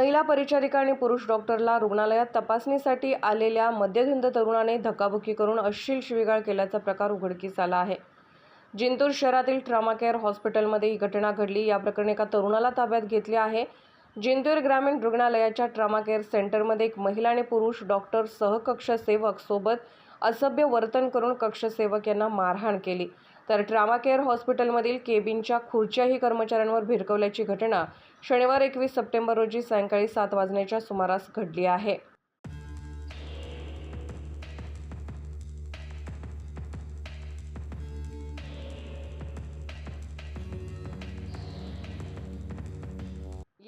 महिला परिचारिका आणि पुरुष डॉक्टरला रुग्णालयात तपासणीसाठी आलेल्या मद्यधुंद तरुणाने धक्काबुक्की करून अश्लील शिवीगाळ केल्याचा प्रकार उघडकीस आला आहे. जिंतूर शहरातील ट्रामा केअर हॉस्पिटलमध्ये ही घटना घडली. या प्रकरणी एका तरुणाला ताब्यात घेतले आहे. जिंतूर ग्रामीण रुग्णालयाच्या ट्रामा केअर सेंटरमध्ये एक महिला आणि पुरुष डॉक्टर सहकक्ष सेवक सोबत असभ्य वर्तन करून कक्षसेवक यांना मारहाण केली. तर ट्रामा केअर हॉस्पिटलमधील केबिनच्या खुर्च्याही कर्मचाऱ्यांवर भिरकवल्याची घटना शनिवार एकवीस सप्टेंबर रोजी सायंकाळी सात वाजण्याच्या सुमारास घडली आहे.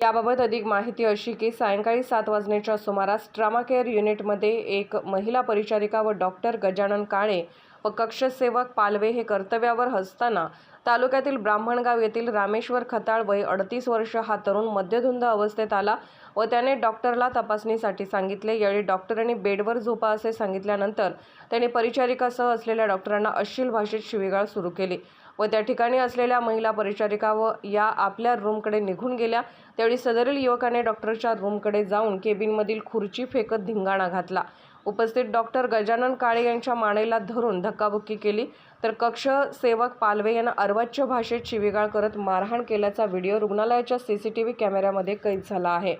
याबाबत अधिक माहिती अशी की सायंकाळी सात वाजण्याच्या सुमारास ट्रामा केअर युनिटमध्ये एक महिला परिचारिका व डॉक्टर गजानन काळे व कक्षसेवक पालवे हे कर्तव्यावर असताना तालुक्यातील ब्राह्मणगाव येथील रामेश्वर खताळ वय अडतीस वर्ष हा तरुण मद्यधुंद अवस्थेत आला व त्याने डॉक्टरला तपासणीसाठी सांगितले. यावेळी डॉक्टरांनी बेडवर झोपा असे सांगितल्यानंतर त्याने परिचारिकासह असलेल्या डॉक्टरांना अश्लील भाषेत शिवीगाळ सुरू केली. व त्या ठिकाणी असलेल्या महिला परिचारिका व या आपल्या रूमकडे निघून गेल्या. त्यावेळी सदरील युवकाने डॉक्टरच्या रूमकडे जाऊन केबिनमधील खुर्ची फेकत धिंगाणा घातला. उपस्थित डॉक्टर गजानन काळे यांच्या मानेला धरून धक्काबुक्की केली. तर कक्ष सेवक पालवे यांना अर्वाच्य भाषेत शिवीगाळ करत मारहाण केल्याचा व्हिडिओ रुग्णालयाच्या सीसीटीव्ही कॅमेऱ्यामध्ये कैद झाला आहे.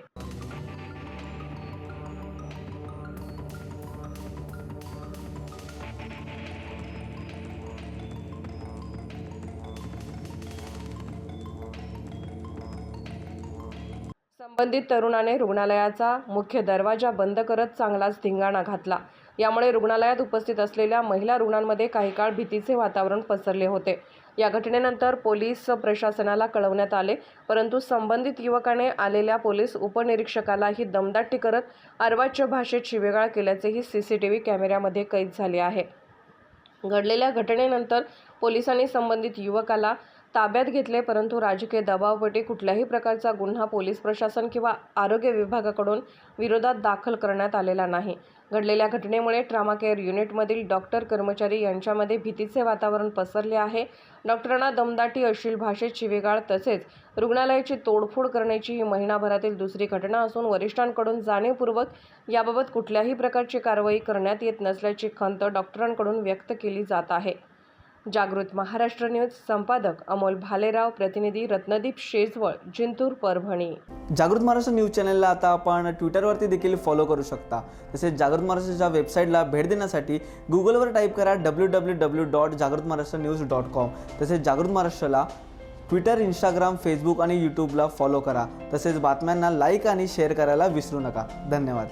संबंधित तरुणाने रुग्णालयाचा मुख्य दरवाजा बंद करत चांगलाच धिंगाणा घातला. यामुळे रुग्णालयात उपस्थित असलेल्या महिला रुग्णांमध्ये काही काळ भीतीचे वातावरण पसरले होते. या घटनेनंतर पोलीस प्रशासनाला कळवण्यात आले परंतु संबंधित युवकाने आलेल्या पोलीस उपनिरीक्षकाला ही दमदाटी करत अर्वाच्य भाषेत शिवेगाळ केल्याचेही सी सी टी व्ही कॅमेऱ्यामध्ये कैद झाले आहे. घडलेल्या घटनेनंतर पोलिसांनी संबंधित युवकाला ताब्यात घेतले परंतु राजकीय दबावपटी कुठल्याही प्रकारचा गुन्हा पोलीस प्रशासन किंवा आरोग्य विभागाकडून विरोधात दाखल करण्यात आलेला नाही. घडलेल्या घटनेमुळे ट्रामा केअर युनिटमधील डॉक्टर कर्मचारी यांच्यामध्ये भीतीचे वातावरण पसरले आहे. डॉक्टरांना दमदाटी अश्लील भाषेत शिवेगाळ तसेच रुग्णालयाची तोडफोड करण्याची ही महिनाभरातील दुसरी घटना असून वरिष्ठांकडून जाणीवपूर्वक याबाबत कुठल्याही प्रकारची कारवाई करण्यात येत नसल्याची खंत डॉक्टरांकडून व्यक्त केली जात आहे. जागृत महाराष्ट्र न्यूज संपादक अमोल भालेराव प्रतिनिधी रत्नदीप शेजवळ जिंतूर परभणी. जागृत महाराष्ट्र न्यूज चॅनलला आता आपण ट्विटरवरती देखील फॉलो करू शकता. तसेच जागृत महाराष्ट्राच्या वेबसाईटला भेट देण्यासाठी गुगलवर टाईप करा डब्ल्यू डब्ल्यू डब्ल्यू डॉट जागृत महाराष्ट्र न्यूज डॉट कॉम तसेच जागृत महाराष्ट्राला ट्विटर इंस्टाग्राम फेसबुक आणि यूट्यूबला फॉलो करा. तसेच बातम्यांना लाईक आणि शेअर करायला विसरू नका. धन्यवाद.